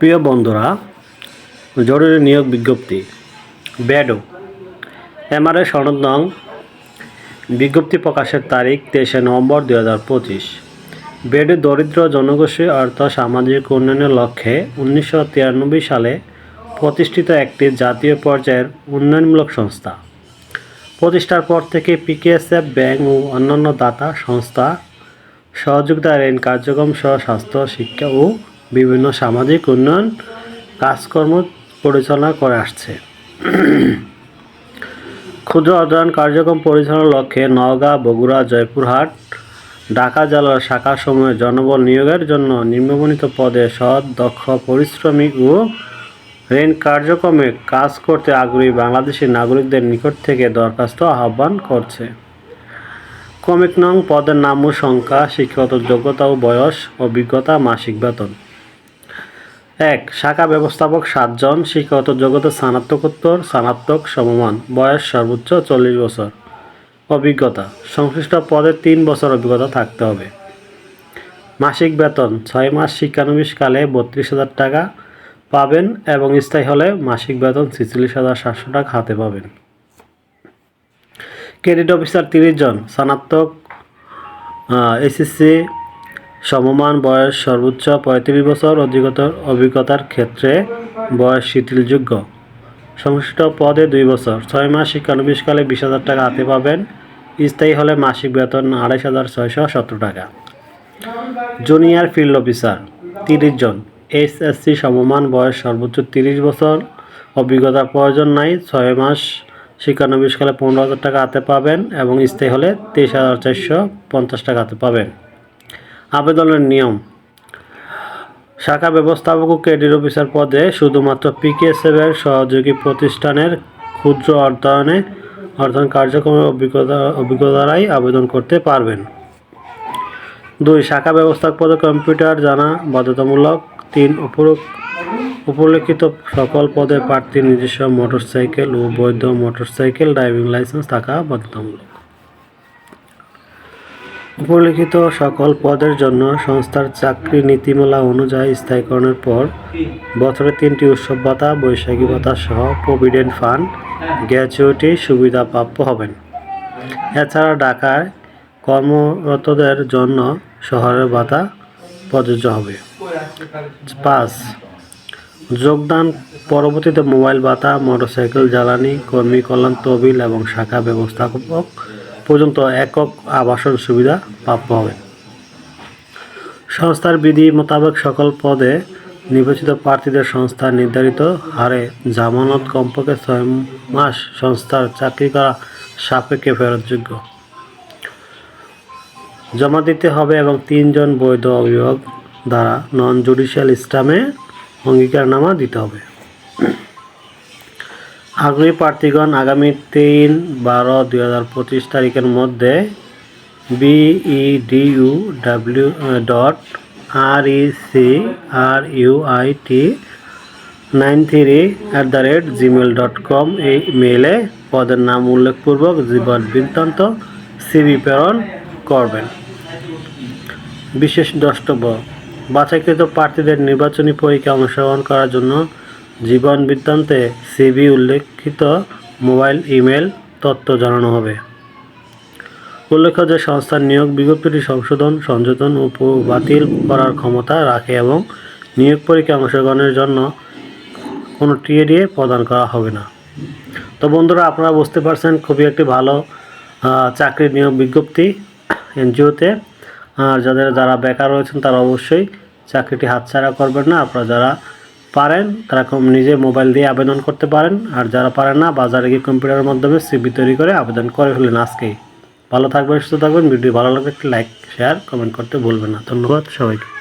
প্রিয় বন্ধুরা, জরুরি নিয়োগ বিজ্ঞপ্তি। ব্যাডো এমআরএ সনদ নং, বিজ্ঞপ্তি প্রকাশের তারিখ তেইশে নভেম্বর দুই হাজার পঁচিশ। বেডে দরিদ্র জনগোষ্ঠী অর্থ সামাজিক উন্নয়নের লক্ষ্যে উনিশশো তিরানব্বই সালে প্রতিষ্ঠিত একটি জাতীয় পর্যায়ের উন্নয়নমূলক সংস্থা। প্রতিষ্ঠার পর থেকে পিকেএসএফ, ব্যাংক ও অন্যান্য দাতা সংস্থা সহযোগিতার ঋণ কার্যক্রম সহ স্বাস্থ্য, শিক্ষা ও বিভিন্ন সামাজিক উন্নয়ন কাজকর্ম পরিচালনা করে আসছে। ক্ষুদ্র অধ্যয়ন কার্যক্রম পরিচালনার লক্ষ্যে নওগাঁ, বগুড়া, জয়পুরহাট, ঢাকা জেলার শাখাসমূহে জনবল নিয়োগের জন্য নিম্নবর্ণিত পদে সৎ, দক্ষ পরিশ্রমী ও ঋণ কার্যক্রমে কাজ করতে আগ্রহী বাংলাদেশি নাগরিকদের নিকট থেকে দরখাস্ত আহ্বান করছে। কমিক নং পদের নাম ও সংখ্যা, শিক্ষাগত যোগ্যতা ও বয়স, অভিজ্ঞতা, মাসিক বেতন। এক, শাখা ব্যবস্থাপক সাতজন, শিক্ষাগত যোগ্যতা স্নাতকোত্তর, স্নাতক সমমান, বয়স সর্বোচ্চ চল্লিশ বছর। অভিজ্ঞতা, সংশ্লিষ্ট পদে তিন বছর অভিজ্ঞতা থাকতে হবে। মাসিক বেতন, ছয় মাস শিক্ষানবিশকালে বত্রিশ হাজার টাকা পাবেন এবং স্থায়ী হলে মাসিক বেতন ছেচল্লিশ হাজার সাতশো টাকা হাতে পাবেন। ক্রেডিট অফিসার তিরিশ জন, স্নাতক এসএসসি সমমান বয়স সর্বোচ্চ পঁয়ত্রিশ বছর অধিকতর অভিজ্ঞতার ক্ষেত্রে বয়স শিথিলযোগ্য। সংশ্লিষ্ট পদে দুই বছর। ছয় মাস শিক্ষানবিশকালে বিশ হাজার টাকা হাতে পাবেন। স্থায়ী হলে মাসিক বেতন আড়াইশ হাজার ছয়শো সত্তর টাকা। জুনিয়র ফিল্ড অফিসার, তিরিশ জন। এসএসসি সমমান বয়স সর্বোচ্চ তিরিশ বছর। অভিজ্ঞতার প্রয়োজন নাই। ছয় মাস শিক্ষানবিশকালে পনেরো হাজার টাকা হাতে পাবেন এবং স্থায়ী হলে তেইশ হাজার চারশো পঞ্চাশ টাকা হাতে পাবেন। আবেদনের নিয়ম। শাখা ব্যবস্থাপক ও ক্রেডিট অফিসার পদে শুধুমাত্র পিকেএসএফের সহযোগী প্রতিষ্ঠানের ক্ষুদ্র অর্থায়নে অর্থায়ন কার্যক্রমের অভিজ্ঞতা, অভিজ্ঞতারাই আবেদন করতে পারবেন। দুই, শাখা ব্যবস্থাপক পদে কম্পিউটার জানা বাধ্যতামূলক। তিন উপলিখিত সকল পদে প্রার্থীর নিজস্ব মোটরসাইকেল ও বৈধ মোটরসাইকেল ড্রাইভিং লাইসেন্স থাকা বাধ্যতামূলক। উপলিখিত সকল পদের জন্য সংস্থার চাকরি নীতিমালা অনুযায়ী স্থায়ীকরণের পর বছরে তিনটি উৎসব ভাতা, বৈশাখী ভাতা সহ প্রভিডেন্ট ফান্ড, গ্র্যাচুইটি সুবিধা প্রাপ্য হবেন। এছাড়া ঢাকায় কর্মরতদের জন্য শহরের ভাতা প্রযোজ্য হবে। পাঁচ, যোগদান পরবর্তীতে মোবাইল ভাতা, মোটরসাইকেল, জ্বালানি, কর্মী কল্যাণ, তহবিল এবং শাখা ব্যবস্থাপক পর্যন্ত একক আবাসন সুবিধা প্রাপ্য হবে। সংস্থার বিধি মোতাবেক সকল পদে নির্বাচিত প্রার্থীদের সংস্থা নির্ধারিত হারে জামানত কমপক্ষে ছয় মাস সংস্থার চাকরি করা সাপেক্ষে ফেরতযোগ্য। জমা দিতে হবে এবং তিনজন বৈধ অভিভাবক দ্বারা নন জুডিশিয়াল ইসলামে অঙ্গীকারনামা দিতে হবে। আগ্রহী প্রার্থীগণ আগামী তিন বারো দুই হাজার পঁচিশ তারিখের মধ্যে BEDU W dot R E C R U I T nine three at the rate Gmail dot com এই মেলে পদের নাম উল্লেখপূর্বক জীবন বৃত্তান্ত সিবি প্রেরণ করবেন। বিশেষ দ্রষ্টব্য, বাছাইকৃত প্রার্থীদের নির্বাচনী পরীক্ষা অংশগ্রহণ করার জন্য জীবন বৃত্তান্তে সিবি উল্লেখিত মোবাইল, ইমেল, তথ্য জানানো হবে। উল্লেখ্য যে সংস্থার নিয়োগ বিজ্ঞপ্তিটি সংশোধন, সংযোজন ও পু- বাতিল করার ক্ষমতা রাখে এবং নিয়োগ পরীক্ষা অংশগ্রহণের জন্য কোনো টিএডিএ প্রদান করা হবে না। তো বন্ধুরা, আপনারা বুঝতে পারছেন খুবই একটি ভালো চাকরির নিয়োগ বিজ্ঞপ্তি এনজিওতে। আর যাদের, যারা বেকার রয়েছেন, তারা অবশ্যই চাকরিটি হাতছাড়া করবেন না। আপনারা যারা পারেন, তারা নিজে মোবাইল দিয়ে আবেদন করতে পারেন। আর যারা পারেন না, বাজারে গিয়ে কম্পিউটারের মাধ্যমে সিবি তৈরি করে আবেদন করে ফেলেন আজকেই। ভালো থাকবেন, সুস্থ থাকবেন, ভিডিও ভালো লাগলে একটি লাইক, শেয়ার, কমেন্ট করতে ভুলবেন না। ধন্যবাদ সবাইকে।